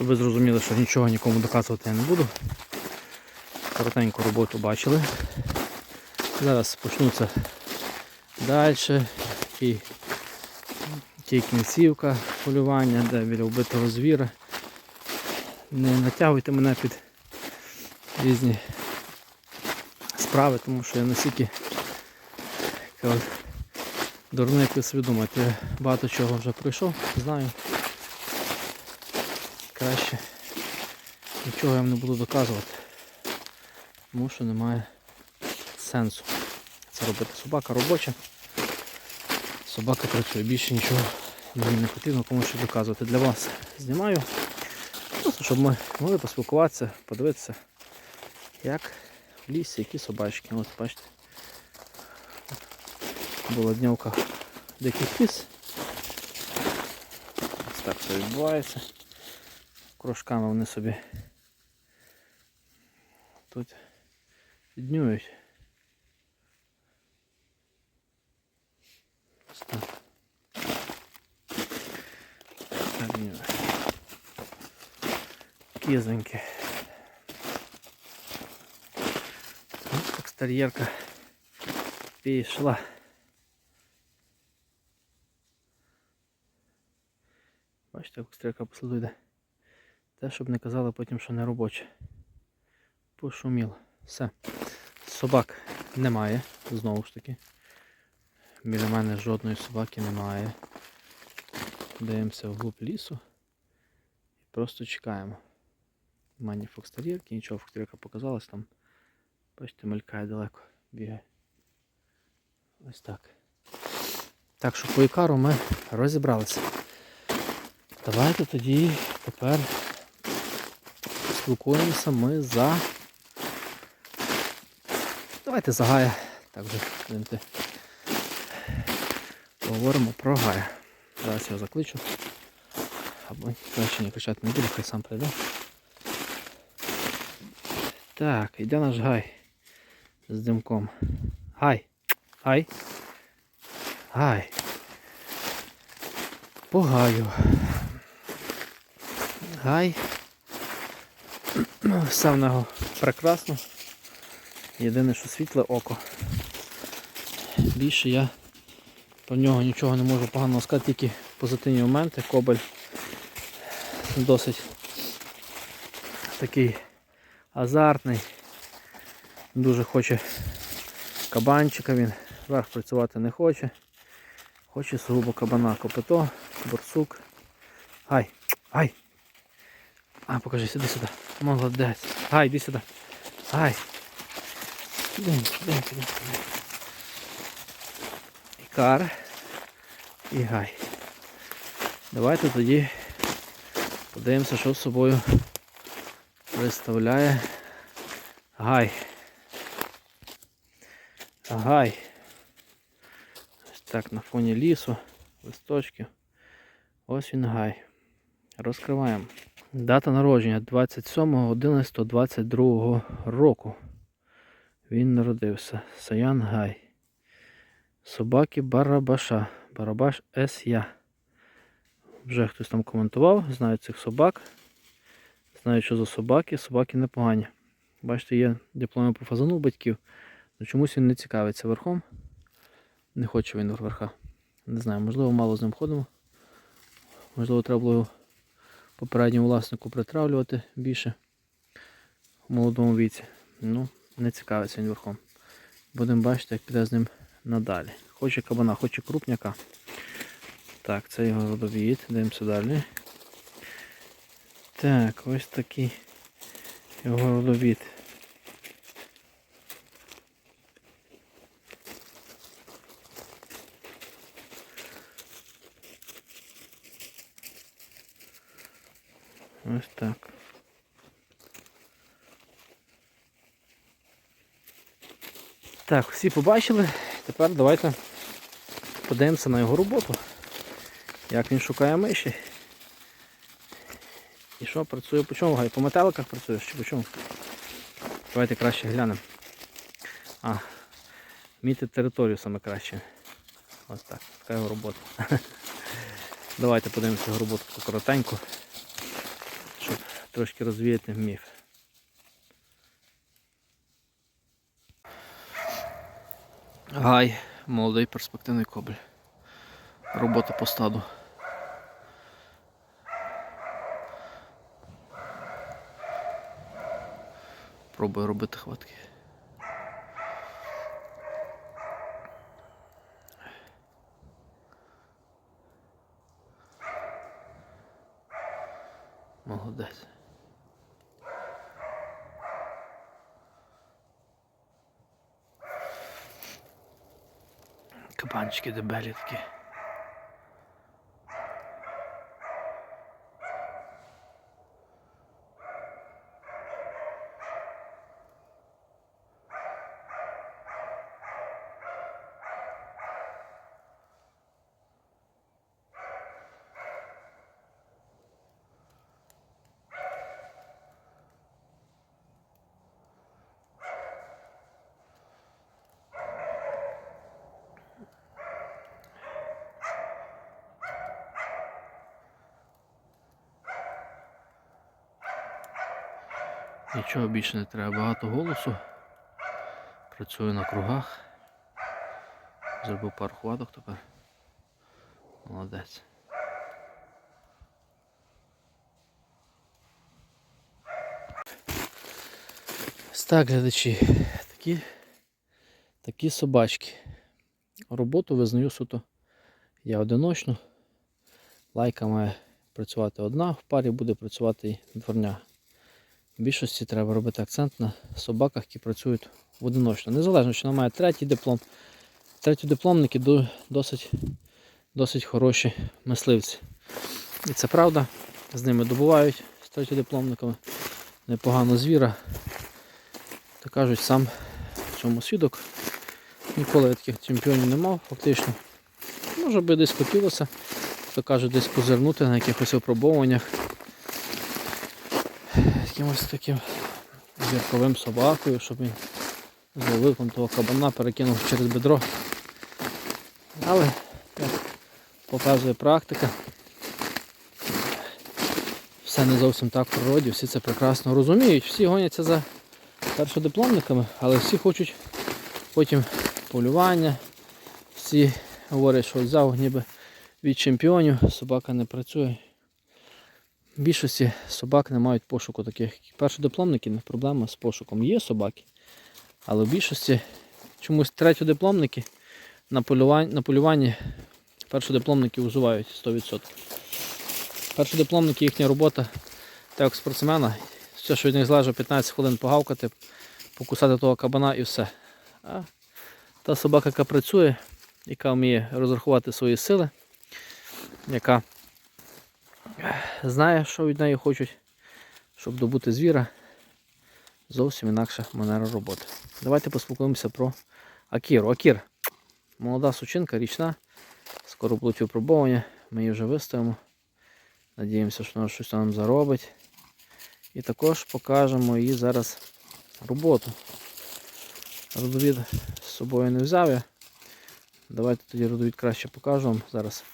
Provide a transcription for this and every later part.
Щоб ви зрозуміли, що нічого нікому доказувати я не буду. Коротеньку роботу бачили. Зараз почнуться далі. І ті кінцівка полювання, де біля вбитого звіра. Не натягуйте мене під різні справи, тому що я настільки дурний, думаєте. Я багато чого вже пройшов, знаю. Краще нічого я вам не буду доказувати, тому що немає сенсу це робити. Собака робоча. Собака працює, більше нічого мені не потрібно комусь щось доказувати. Для вас знімаю. Просто щоб ми могли поспілкуватися, подивитися, як в лісі, які собачки. От бачите. Була днівка диких кіз. Ось так все відбувається. Крошками вони собі тут днюють. Так. Так. Стар'єрка пішла. Бачите, як стрілка по сліду йде. Те, щоб не казали потім, що не робоче. Пошуміло. Все. Собак немає, знову ж таки. Біля мене жодної собаки немає. Дивимося вглуб лісу і просто чекаємо. Нема ні фокстер'єрки, нічого фокстер'єрка показалась там. Бачите, мелькає далеко, бігає. Ось так. Так що по ікару ми розібралися. Давайте тоді тепер спілкуємося ми за. Давайте за Гая. Так вже будемо поговоримо про Гая. Зараз його закличу. Або краще не кричати не буду, хай сам прийде. Так, йде наш Гай з димком. Гай! Гай! Гай! По Гаю. Гай. Все в нього прекрасно. Єдине, що світле око. Більше я про нього нічого не можу поганого сказати, тільки позитивні моменти. Кобель досить такий азартний. Дуже хоче кабанчика, він вверх працювати не хоче. Хоче сугубо кабана, копито, борсук. Гай, гай! А, покажи, сюди сюди. Молодець. Гай, йди сюди. Гай. Іди, іди, іди, іди. Ікар і гай. Давайте тоді подивимося, що з собою представляє гай. Гай. Ось так на фоні лісу, листочків. Ось він гай. Розкриваємо. Дата народження 27.11.22 року. Він народився. Саян Гай. Собаки Барабаша. Барабаш С. Я. Вже хтось там коментував, знаю цих собак. Знаю, що за собаки. Собаки непогані. Бачите, є дипломи по фазану батьків. але чомусь він не цікавиться верхом. Не хоче він верха. Не знаю, можливо, мало з ним ходимо. Можливо, треба було попередньому власнику притравлювати більше в молодому віці. Ну, не цікавиться він верхом. Будемо бачити, як піде з ним надалі. Хоче кабана, хоче крупняка. Так, це його родовід. Дивимося далі. Так, ось такий його родовід. Ось так. Так, всі побачили. Тепер давайте подивимося на його роботу. Як він шукає миші. І що працює по чому? По метеликах працюєш чи по чому? Давайте краще глянемо. А, міти територію саме краще. Ось так, така його робота. Давайте подивимося його роботу коротенько. Трошки розвіяти міф. Гай, молодий перспективний кобель. Робота по стаду. Пробую робити хватки. Молодець. Кабанчики дебелі такі. Нічого більше не треба, багато голосу. Працюю на кругах. Зробив пару хваток тепер. Молодець. Так, глядачі. Такі, такі собачки. Роботу визнаю суто я одиночну. Лайка має працювати одна, в парі буде працювати і дворня. Більшості треба робити акцент на собаках, які працюють в одиночно. Незалежно, чи вона має третій диплом. Третьодипломники до- досить, досить хороші мисливці. І це правда. З ними добувають з третьодипломниками непогано звіра. То кажуть, сам в цьому свідок. Ніколи я таких чемпіонів не мав, фактично. Може би десь хотілося, то кажуть, десь позирнути на якихось випробовуваннях якимось таким зірковим собакою, щоб він зловив там того кабана, перекинув через бедро. Але, як показує практика, все не зовсім так в природі, всі це прекрасно розуміють, всі гоняться за першодипломниками, але всі хочуть потім полювання, всі говорять, що взяв ніби від чемпіонів, собака не працює. В більшості собак не мають пошуку таких. Першодипломники проблема з пошуком. Є собаки, але в більшості чомусь третьодипломники на полюванні, на полюванні першодипломники узувають 100%. Першодипломники їхня робота так як спортсмена. Все, що від них залежить 15 хвилин погавкати, покусати того кабана і все. А та собака, яка працює, яка вміє розрахувати свої сили, яка знає, що від неї хочуть, щоб добути звіра. Зовсім інакша манера роботи. Давайте поспілкуємося про Акіру. Акір. Молода сучинка, річна. Скоро будуть випробування. Ми її вже виставимо. Надіємося, що вона щось нам заробить. І також покажемо її зараз роботу. Родовід з собою не взяв я. Давайте тоді родовід краще покажу вам зараз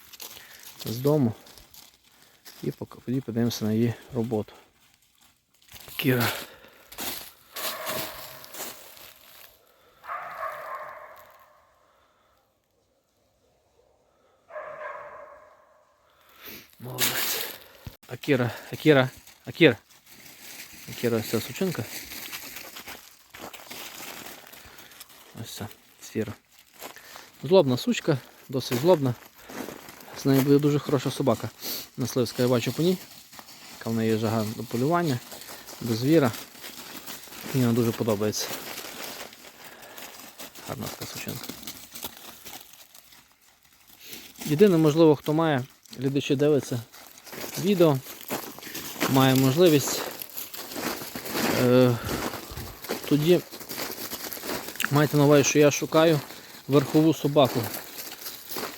з дому. І пок- тоді подивимося на її роботу. Кіра. Молодець. Акіра, Акіра, Акір. Акіра ось ця сучинка. Ось ця сфера. Злобна сучка, досить злобна. З нею буде дуже хороша собака. Мисливська я бачу по ній. Яка в неї є жага до полювання, до звіра. Мені вона дуже подобається. Гарна така сучинка. Єдине, можливо, хто має, глядачі дивиться відео, має можливість е, тоді майте на увазі, що я шукаю верхову собаку.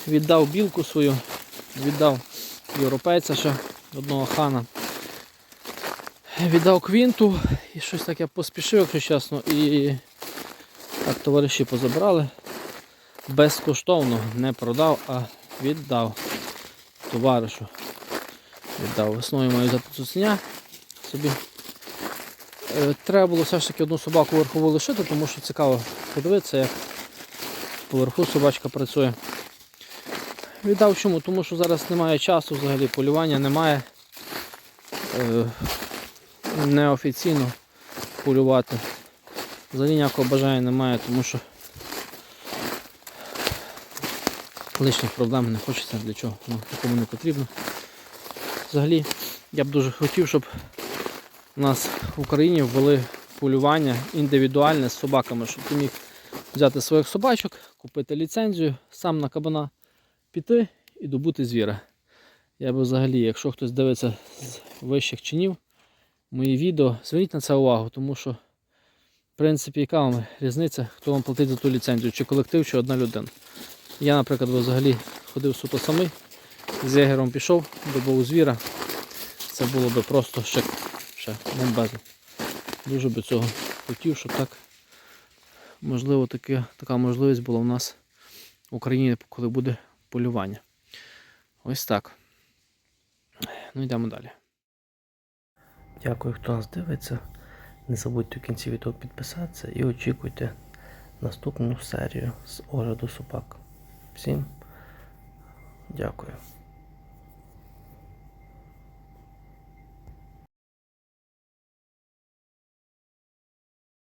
Віддав білку свою, віддав європейця ще одного хана. Віддав квінту і щось таке поспішив, якщо чесно, і так товариші позабрали. Безкоштовно не продав, а віддав товаришу. Віддав. Весною маю взяти цуценя. собі. Е, Треба було все ж таки одну собаку верхову лишити, тому що цікаво подивитися, як поверху собачка працює. Віддав чому? Тому що зараз немає часу, взагалі полювання немає. Е, неофіційно полювати. Взагалі ніякого бажання немає, тому що лишніх проблем не хочеться для чого, ну, нікому не потрібно. Взагалі, я б дуже хотів, щоб у нас в Україні ввели полювання індивідуальне з собаками, щоб ти міг взяти своїх собачок, купити ліцензію, сам на кабана піти і добути звіра. Я би взагалі, якщо хтось дивиться з вищих чинів, мої відео, зверніть на це увагу, тому що, в принципі, яка вам різниця, хто вам платить за ту ліцензію, чи колектив, чи одна людина. Я, наприклад, взагалі ходив суто самий, з ягером пішов, добув звіра. Це було би просто ще, ще бомбезно. Дуже би цього хотів, щоб так, можливо, таке, така можливість була в нас в Україні, коли буде полювання. Ось так. Ну йдемо далі. Дякую, хто нас дивиться. Не забудьте в кінці відео підписатися і очікуйте наступну серію з огляду собак. Всім дякую.